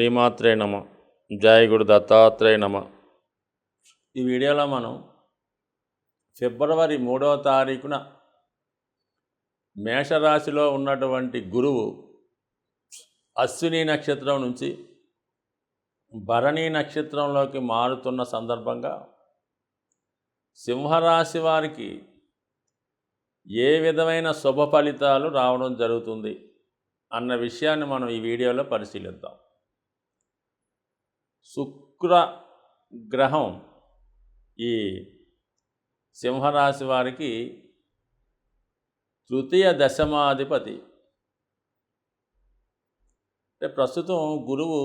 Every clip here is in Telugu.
శ్రీమాత్రే నమ. జయ గురు దత్తాత్రేయ నమ. ఈ వీడియోలో మనం ఫిబ్రవరి మూడవ తారీఖున మేషరాశిలో ఉన్నటువంటి గురువు అశ్విని నక్షత్రం నుంచి భరణి నక్షత్రంలోకి మారుతున్న సందర్భంగా సింహరాశి వారికి ఏ విధమైన శుభ ఫలితాలు రావడం జరుగుతుంది అన్న విషయాన్ని మనం ఈ వీడియోలో పరిశీలిద్దాం. శుక్ర గ్రహం ఈ సింహరాశి వారికి తృతీయ దశమాధిపతి. అంటే ప్రస్తుతం గురువు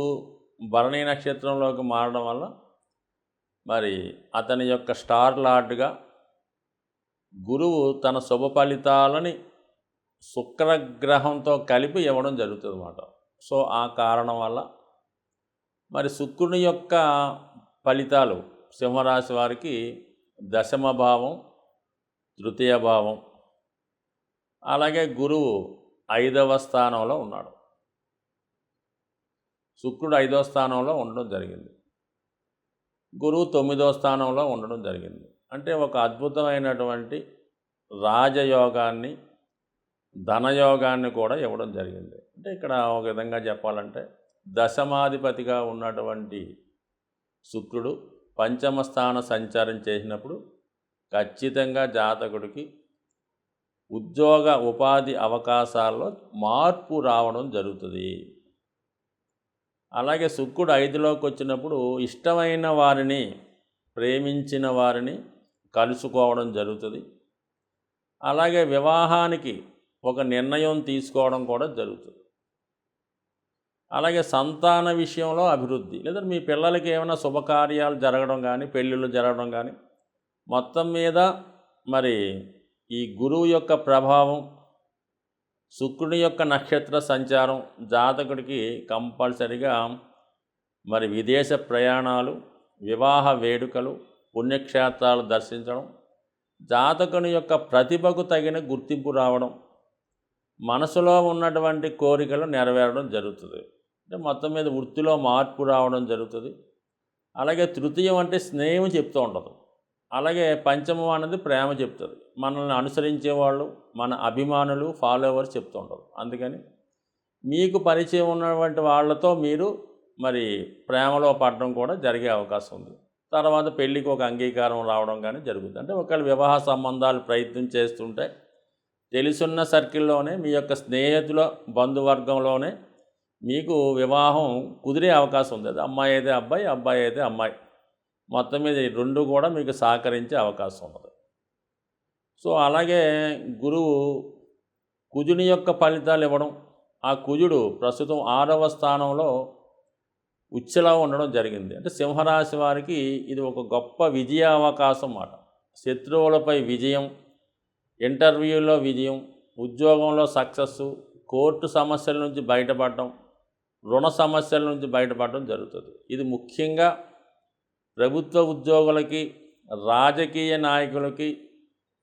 భరణీ నక్షత్రంలోకి మారడం వల్ల మరి అతని యొక్క స్టార్ లార్డ్గా గురువు తన శుభ ఫలితాలని శుక్రగ్రహంతో కలిపి ఇవ్వడం జరుగుతుంది అన్నమాట సో ఆ కారణం వల్ల మరి శుక్రుని యొక్క ఫలితాలు సింహరాశి వారికి దశమ భావం తృతీయ భావం అలాగే గురువు ఐదవ స్థానంలో ఉన్నాడు. శుక్రుడు ఐదవ స్థానంలో ఉండడం జరిగింది. గురువు తొమ్మిదవ స్థానంలో ఉండడం జరిగింది. అంటే ఒక అద్భుతమైనటువంటి రాజయోగాన్ని ధనయోగాన్ని కూడా ఇవ్వడం జరిగింది. అంటే ఇక్కడ ఒక విధంగా చెప్పాలంటే దశమాధిపతిగా ఉన్నటువంటి శుక్రుడు పంచమ స్థాన సంచారం చేసినప్పుడు ఖచ్చితంగా జాతకుడికి ఉద్యోగ ఉపాధి అవకాశాల్లో మార్పు రావడం జరుగుతుంది. అలాగే శుక్రుడు ఐదులోకి వచ్చినప్పుడు ఇష్టమైన వారిని ప్రేమించిన వారిని కలుసుకోవడం జరుగుతుంది. అలాగే వివాహానికి ఒక నిర్ణయం తీసుకోవడం కూడా జరుగుతుంది. అలాగే సంతాన విషయంలో అభివృద్ధి. లేదా మీ పిల్లలకి ఏమైనా శుభకార్యాలు జరగడం కానీ పెళ్ళిళ్ళు జరగడం కానీ మొత్తం మీద మరి ఈ గురువు యొక్క ప్రభావం శుక్రుని యొక్క నక్షత్ర సంచారం జాతకుడికి కంపల్సరిగా మరి విదేశ ప్రయాణాలు వివాహ వేడుకలు పుణ్యక్షేత్రాలు దర్శించడం జాతకుని యొక్క ప్రతిభకు తగిన గుర్తింపు రావడం మనసులో ఉన్నటువంటి కోరికలు నెరవేరడం జరుగుతుంది. అంటే మొత్తం మీద వృత్తిలో మార్పు రావడం జరుగుతుంది. అలాగే తృతీయం అంటే స్నేహం చెప్తూ ఉండదు అలాగే పంచమం అనేది ప్రేమ చెప్తుంది. మనల్ని అనుసరించే వాళ్ళు మన అభిమానులు ఫాలోవర్స్ చెప్తూ ఉండదు అందుకని మీకు పరిచయం ఉన్నటువంటి వాళ్ళతో మీరు మరి ప్రేమలో పడడం కూడా జరిగే అవకాశం ఉంది. తర్వాత పెళ్ళికి ఒక అంగీకారం రావడం కానీ జరుగుతుంది. అంటే ఒకవేళ వివాహ సంబంధాలు ప్రయత్నం చేస్తుంటే తెలుసున్న సర్కిల్లోనే మీ యొక్క స్నేహితుల బంధువర్గంలోనే మీకు వివాహం కుదిరే అవకాశం ఉంది. అది అమ్మాయి అయితే అబ్బాయి అబ్బాయి అయితే అమ్మాయి. మొత్తం మీద ఈ రెండు కూడా మీకు సహకరించే అవకాశం ఉన్నది. సో అలాగే గురువు కుజుని యొక్క ఫలితాలు ఇవ్వడం ఆ కుజుడు ప్రస్తుతం ఆరవ స్థానంలో ఉచ్చలా ఉండడం జరిగింది. అంటే సింహరాశి వారికి ఇది ఒక గొప్ప విజయ అవకాశం మాట శత్రువులపై విజయం ఇంటర్వ్యూలో విజయం ఉద్యోగంలో సక్సెస్ కోర్టు సమస్యల నుంచి బయటపడటం రుణ సమస్యల నుంచి బయటపడడం జరుగుతుంది. ఇది ముఖ్యంగా ప్రభుత్వ ఉద్యోగులకి రాజకీయ నాయకులకి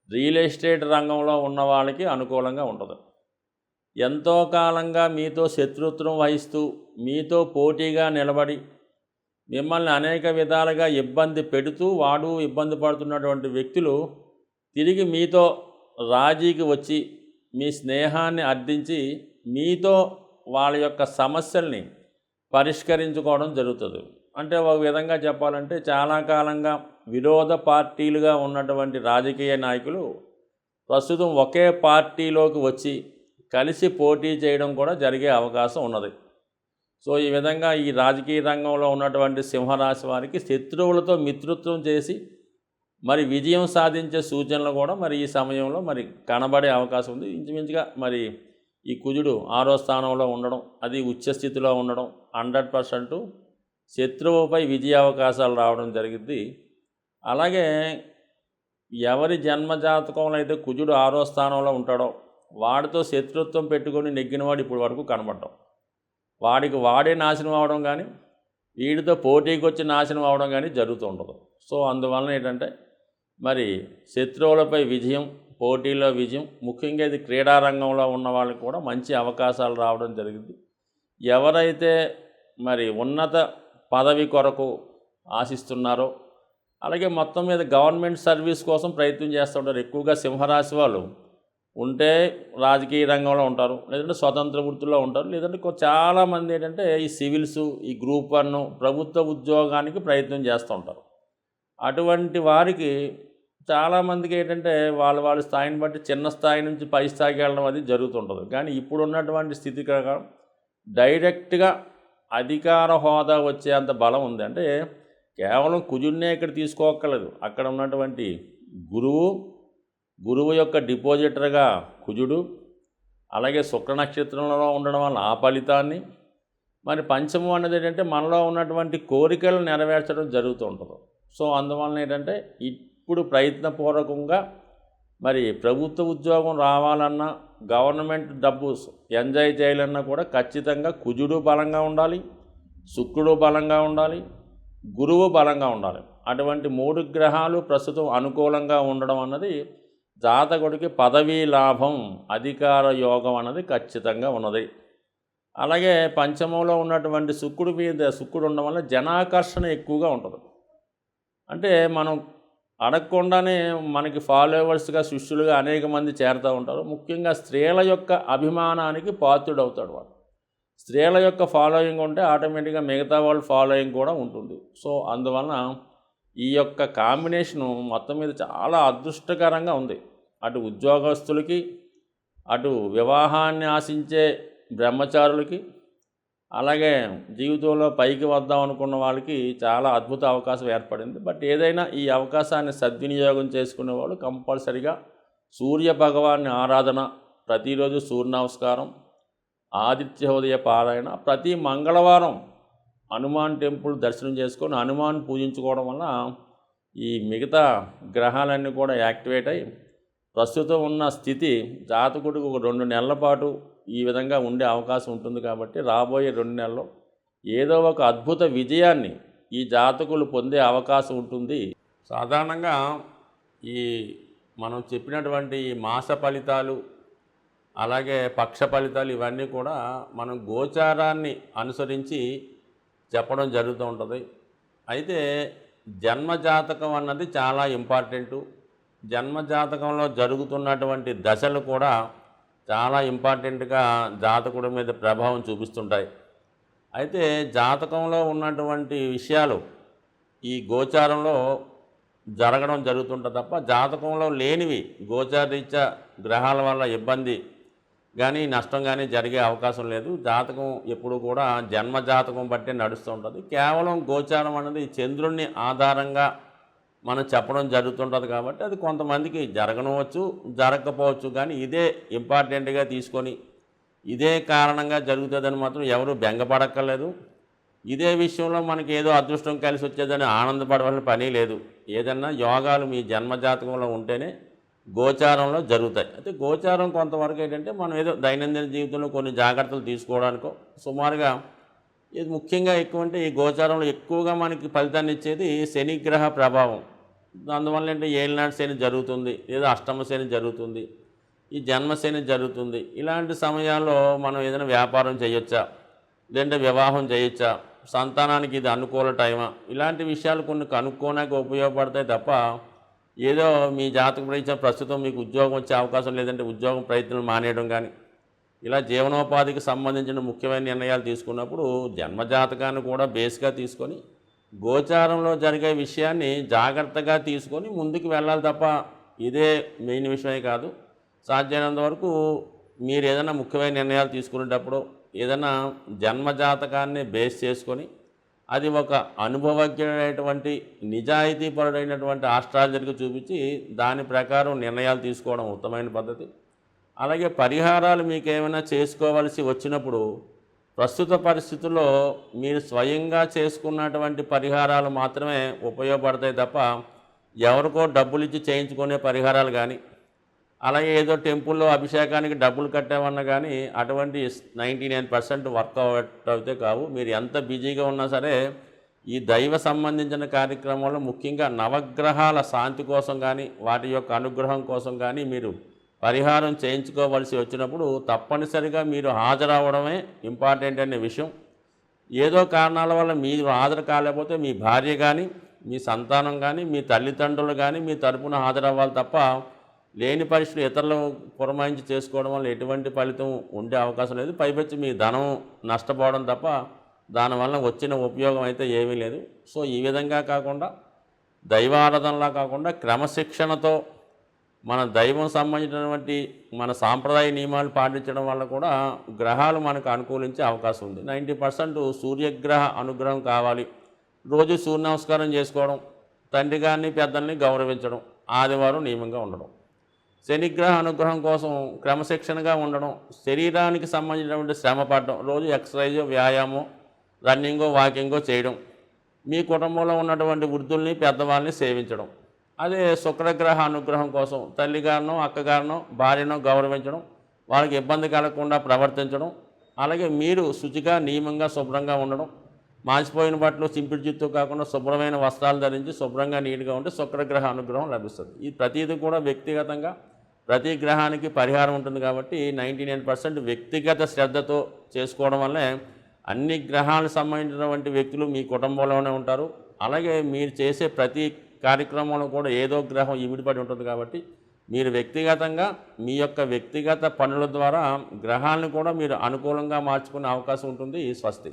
రియల్ ఎస్టేట్ రంగంలో ఉన్న వాళ్ళకి అనుకూలంగా ఉంటుంది ఎంతో కాలంగా మీతో శత్రుత్వం వహిస్తూ మీతో పోటీగా నిలబడి మిమ్మల్ని అనేక విధాలుగా ఇబ్బంది పెడుతూ వాడు ఇబ్బంది పడుతున్నటువంటి వ్యక్తులు తిరిగి మీతో రాజీకి వచ్చి మీ స్నేహాన్ని అర్థించి మీతో వాళ్ళ యొక్క సమస్యల్ని పరిష్కరించుకోవడం జరుగుతుంది. అంటే ఒక విధంగా చెప్పాలంటే చాలా కాలంగా విరోధ పార్టీలుగా ఉన్నటువంటి రాజకీయ నాయకులు ప్రస్తుతం ఒకే పార్టీలోకి వచ్చి కలిసి పోటీ చేయడం కూడా జరిగే అవకాశం ఉన్నది. సో ఈ విధంగా ఈ రాజకీయ రంగంలో ఉన్నటువంటి సింహరాశి వారికి శత్రువులతో మిత్రుత్వం చేసి మరి విజయం సాధించే సూచనలు కూడా మరి ఈ సమయంలో మరి కనబడే అవకాశం ఉంది. ఇంచుమించుగా మరి ఈ కుజుడు ఆరో స్థానంలో ఉండడం అది ఉచ్చస్థితిలో ఉండడం హండ్రెడ్ పర్సెంట్ శత్రువుపై విజయ అవకాశాలు రావడం జరిగింది. అలాగే ఎవరి జన్మజాతకంలో అయితే కుజుడు ఆరో స్థానంలో ఉంటాడో వాడితో శత్రుత్వం పెట్టుకొని నెగ్గినవాడు ఇప్పుడు వరకు కనబడ్డం. వాడికి వాడే నాశనం అవడం కానీ వీడితో పోటీకి వచ్చి నాశనం అవడం కానీ జరుగుతూ ఉండదు. సో అందువలన ఏంటంటే మరి శత్రువులపై విజయం పోటీలో విజయం. ముఖ్యంగా ఇది క్రీడారంగంలో ఉన్న వాళ్ళకి కూడా మంచి అవకాశాలు రావడం జరిగింది. ఎవరైతే మరి ఉన్నత పదవి కొరకు ఆశిస్తున్నారో అలాగే మొత్తం మీద గవర్నమెంట్ సర్వీస్ కోసం ప్రయత్నం చేస్తూ ఉంటారు. ఎక్కువగా సింహరాశి వాళ్ళు ఉంటే రాజకీయ రంగంలో ఉంటారు లేదంటే స్వతంత్ర వృత్తిలో ఉంటారు లేదంటే చాలామంది ఏంటంటే ఈ సివిల్స్ ఈ గ్రూప్ వన్ ప్రభుత్వ ఉద్యోగానికి ప్రయత్నం చేస్తూ ఉంటారు. అటువంటి వారికి చాలామందికి ఏంటంటే వాళ్ళ వాళ్ళ స్థాయిని బట్టి చిన్న స్థాయి నుంచి పై స్థాయికి వెళ్ళడం అది జరుగుతుంటుంది. కానీ ఇప్పుడు ఉన్నటువంటి స్థితి ప్రకారం డైరెక్ట్గా అధికార హోదా వచ్చేంత బలం ఉంది. అంటే కేవలం కుజుడినే ఇక్కడ తీసుకోక్కర్లేదు. అక్కడ ఉన్నటువంటి గురువు గురువు యొక్క డిపాజిటర్గా కుజుడు అలాగే శుక్ర నక్షత్రంలో ఉండడం వల్ల ఆ ఫలితాన్ని మరి పంచమం అనేది ఏంటంటే మనలో ఉన్నటువంటి కోరికలు నెరవేర్చడం జరుగుతూ ఉంటుంది. సో అందువలన ఏంటంటే ఇప్పుడు ప్రయత్నపూర్వకంగా మరి ప్రభుత్వ ఉద్యోగం రావాలన్నా గవర్నమెంట్ డబ్బు ఎంజాయ్ చేయాలన్నా కూడా ఖచ్చితంగా కుజుడు బలంగా ఉండాలి శుక్రుడు బలంగా ఉండాలి గురువు బలంగా ఉండాలి. అటువంటి మూడు గ్రహాలు ప్రస్తుతం అనుకూలంగా ఉండడం అన్నది జాతకుడికి పదవీ లాభం అధికార యోగం అన్నది ఖచ్చితంగా ఉన్నది. అలాగే పంచమంలో ఉన్నటువంటి శుక్రుడి మీద శుక్రుడు ఉండడం వల్ల జనాకర్షణ ఎక్కువగా ఉంటుంది. అంటే మనం అడగకుండానే మనకి ఫాలోవర్స్గా శిష్యులుగా అనేక మంది చేరుతూ ఉంటారు. ముఖ్యంగా స్త్రీల యొక్క అభిమానానికి పాత్రుడవుతాడు వాడు. స్త్రీల యొక్క ఫాలోయింగ్ ఉంటే ఆటోమేటిక్గా మిగతా వాళ్ళ ఫాలోయింగ్ కూడా ఉంటుంది. సో అందువలన ఈ యొక్క కాంబినేషను మొత్తం మీద చాలా అదృష్టకరంగా ఉంది. అటు ఉద్యోగస్తులకి అటు వివాహాన్ని ఆశించే బ్రహ్మచారులకి అలాగే జీవితంలో పైకి వద్దాం అనుకున్న వాళ్ళకి చాలా అద్భుత అవకాశం ఏర్పడింది. బట్ ఏదైనా ఈ అవకాశాన్ని సద్వినియోగం చేసుకునే వాళ్ళు కంపల్సరిగా సూర్య భగవాన్ని ఆరాధన ప్రతిరోజు సూర్య నమస్కారం ఆదిత్యోదయ పారాయణ ప్రతి మంగళవారం హనుమాన్ టెంపుల్ దర్శనం చేసుకొని హనుమాన్ పూజించుకోవడం వల్ల ఈ మిగతా గ్రహాలన్నీ కూడా యాక్టివేట్ అయ్యి ప్రస్తుతం ఉన్న స్థితి జాతకుడికి ఒక రెండు నెలల పాటు ఈ విధంగా ఉండే అవకాశం ఉంటుంది కాబట్టి రాబోయే రెండు నెలల్లో ఏదో ఒక అద్భుత విజయాన్ని ఈ జాతకులు పొందే అవకాశం ఉంటుంది. సాధారణంగా ఈ మనం చెప్పినటువంటి ఈ మాస ఫలితాలు అలాగే పక్ష ఫలితాలు ఇవన్నీ కూడా మనం గోచారాన్ని అనుసరించి చెప్పడం జరుగుతూ ఉంటుంది. అయితే జన్మజాతకం అన్నది చాలా ఇంపార్టెంటు. జన్మజాతకంలో జరుగుతున్నటువంటి దశలు కూడా చాలా ఇంపార్టెంట్గా జాతకుడి మీద ప్రభావం చూపిస్తుంటాయి. అయితే జాతకంలో ఉన్నటువంటి విషయాలు ఈ గోచారంలో జరగడం జరుగుతుంటుంది తప్ప జాతకంలో లేనివి గోచారరీత్యా గ్రహాల వల్ల ఇబ్బంది కానీ నష్టం కానీ జరిగే అవకాశం లేదు. జాతకం ఎప్పుడు కూడా జన్మ జాతకం బట్టే నడుస్తూ ఉంటుంది. కేవలం గోచారం అనేది చంద్రుణ్ణి ఆధారంగా మనం చెప్పడం జరుగుతుంటుంది కాబట్టి అది కొంతమందికి జరగనవచ్చు జరగకపోవచ్చు. కానీ ఇదే ఇంపార్టెంట్గా తీసుకొని ఇదే కారణంగా జరుగుతుందని మాత్రం ఎవరు బెంగపడక్కర్లేదు. ఇదే విషయంలో మనకి ఏదో అదృష్టం కలిసి వచ్చేదని ఆనందపడవలసిన పని లేదు. ఏదన్నా యోగాలు మీ జన్మజాతకంలో ఉంటేనే గోచారంలో జరుగుతాయి. అయితే గోచారం కొంతవరకు ఏంటంటే మనం ఏదో దైనందిన జీవితంలో కొన్ని జాగ్రత్తలు తీసుకోవడానికో సుమారుగా ఇది ముఖ్యంగా ఎక్కువ అంటే ఈ గోచారంలో ఎక్కువగా మనకి ఫలితాన్ని ఇచ్చేది శనిగ్రహ ప్రభావం. అందువల్ల ఏంటంటే ఏలినాడు శని జరుగుతుంది లేదా అష్టమ శని జరుగుతుంది ఈ జన్మశని జరుగుతుంది. ఇలాంటి సమయాల్లో మనం ఏదైనా వ్యాపారం చేయొచ్చా? లేదంటే వివాహం చేయొచ్చా? సంతానానికి ఇది అనుకూల టైమా? ఇలాంటి విషయాలు కొన్ని కనుక్కోడానికి ఉపయోగపడతాయి తప్ప ఏదో మీ జాతక ప్రయత్నం ప్రస్తుతం మీకు ఉద్యోగం వచ్చే అవకాశం లేదంటే ఉద్యోగం ప్రయత్నం మానేయడం కానీ ఇలా జీవనోపాధికి సంబంధించిన ముఖ్యమైన నిర్ణయాలు తీసుకున్నప్పుడు జన్మజాతకాన్ని కూడా బేస్గా తీసుకొని గోచారంలో జరిగే విషయాన్ని జాగ్రత్తగా తీసుకొని ముందుకు వెళ్ళాలి తప్ప ఇదే మెయిన్ విషయమే కాదు. సాధ్యమైనంత వరకు మీరు ఏదైనా ముఖ్యమైన నిర్ణయాలు తీసుకునేటప్పుడు ఏదైనా జన్మజాతకాన్ని బేస్ చేసుకొని అది ఒక అనుభవజ్ఞుడైనటువంటి నిజాయితీపరుడైనటువంటి ఆస్ట్రాలజర్కి చూపించి దాని ప్రకారం నిర్ణయాలు తీసుకోవడం ఉత్తమైన పద్ధతి. అలాగే పరిహారాలు మీకు ఏమైనా చేసుకోవలసి వచ్చినప్పుడు ప్రస్తుత పరిస్థితుల్లో మీరు స్వయంగా చేసుకున్నటువంటి పరిహారాలు మాత్రమే ఉపయోగపడతాయి తప్ప ఎవరికో డబ్బులు ఇచ్చి చేయించుకునే పరిహారాలు కానీ అలాగే ఏదో టెంపుల్లో అభిషేకానికి డబ్బులు కట్టామన్నా కానీ అటువంటి నైంటీ నైన్ పర్సెంట్ వర్కౌట్ అయితే కావు. మీరు ఎంత బిజీగా ఉన్నా సరే ఈ దైవ సంబంధించిన కార్యక్రమంలో ముఖ్యంగా నవగ్రహాల శాంతి కోసం కానీ వాటి యొక్క అనుగ్రహం కోసం కానీ మీరు పరిహారం చేయించుకోవలసి వచ్చినప్పుడు తప్పనిసరిగా మీరు హాజరవడమే ఇంపార్టెంట్ అనే విషయం. ఏదో కారణాల వల్ల మీరు హాజరు కాలేకపోతే మీ భార్య కానీ మీ సంతానం కానీ మీ తల్లిదండ్రులు కానీ మీ తరపున హాజరవ్వాలి తప్ప లేని పరిస్థితులు ఇతరులు పురమాయించి చేసుకోవడం వల్ల ఎటువంటి ఫలితం ఉండే అవకాశం లేదు. పైపెచ్చి మీ ధనం నష్టపోవడం తప్ప దానివల్ల వచ్చిన ఉపయోగం అయితే ఏమీ లేదు. సో ఈ విధంగా కాకుండా దైవారాధనలా కాకుండా క్రమశిక్షణతో మన దైవం సంబంధించినటువంటి మన సాంప్రదాయ నియమాలు పాటించడం వల్ల కూడా గ్రహాలు మనకు అనుకూలించే అవకాశం ఉంది. నైంటీ పర్సెంట్ సూర్యగ్రహ అనుగ్రహం కావాలి. రోజు సూర్య నమస్కారం చేసుకోవడం తండ్రి గారిని పెద్దల్ని గౌరవించడం ఆదివారం నియమంగా ఉండడం. శనిగ్రహ అనుగ్రహం కోసం క్రమశిక్షణగా ఉండడం శరీరానికి సంబంధించినటువంటి శ్రమ పడడం రోజు ఎక్సర్సైజ్ వ్యాయామం రన్నింగో వాకింగో చేయడం మీ కుటుంబంలో ఉన్నటువంటి వృద్ధుల్ని పెద్దవాళ్ళని సేవించడం. అదే శుక్రగ్రహ అనుగ్రహం కోసం తల్లిగారినో అక్కగారినో భార్యను గౌరవించడం వాళ్ళకి ఇబ్బంది కలగకుండా ప్రవర్తించడం అలాగే మీరు శుచిగా నియమంగా శుభ్రంగా ఉండడం మాసిపోయిన బట్టలు సింపిడి జుత్తు కాకుండా శుభ్రమైన వస్త్రాలు ధరించి శుభ్రంగా నీట్గా ఉంటే శుక్రగ్రహ అనుగ్రహం లభిస్తుంది. ఈ ప్రతిదీ కూడా వ్యక్తిగతంగా ప్రతి గ్రహానికి పరిహారం ఉంటుంది కాబట్టి నైంటీ నైన్ పర్సెంట్ వ్యక్తిగత శ్రద్ధతో చేసుకోవడం వల్లే అన్ని గ్రహాలకు సంబంధించినటువంటి వ్యక్తులు మీ కుటుంబంలోనే ఉంటారు. అలాగే మీరు చేసే ప్రతి కార్యక్రమంలో కూడా ఏదో గ్రహం ఇమిడిపడి ఉంటుంది కాబట్టి మీరు వ్యక్తిగతంగా మీ యొక్క వ్యక్తిగత పనుల ద్వారా గ్రహాలను కూడా మీరు అనుకూలంగా మార్చుకునే అవకాశం ఉంటుంది ఈ స్వస్తి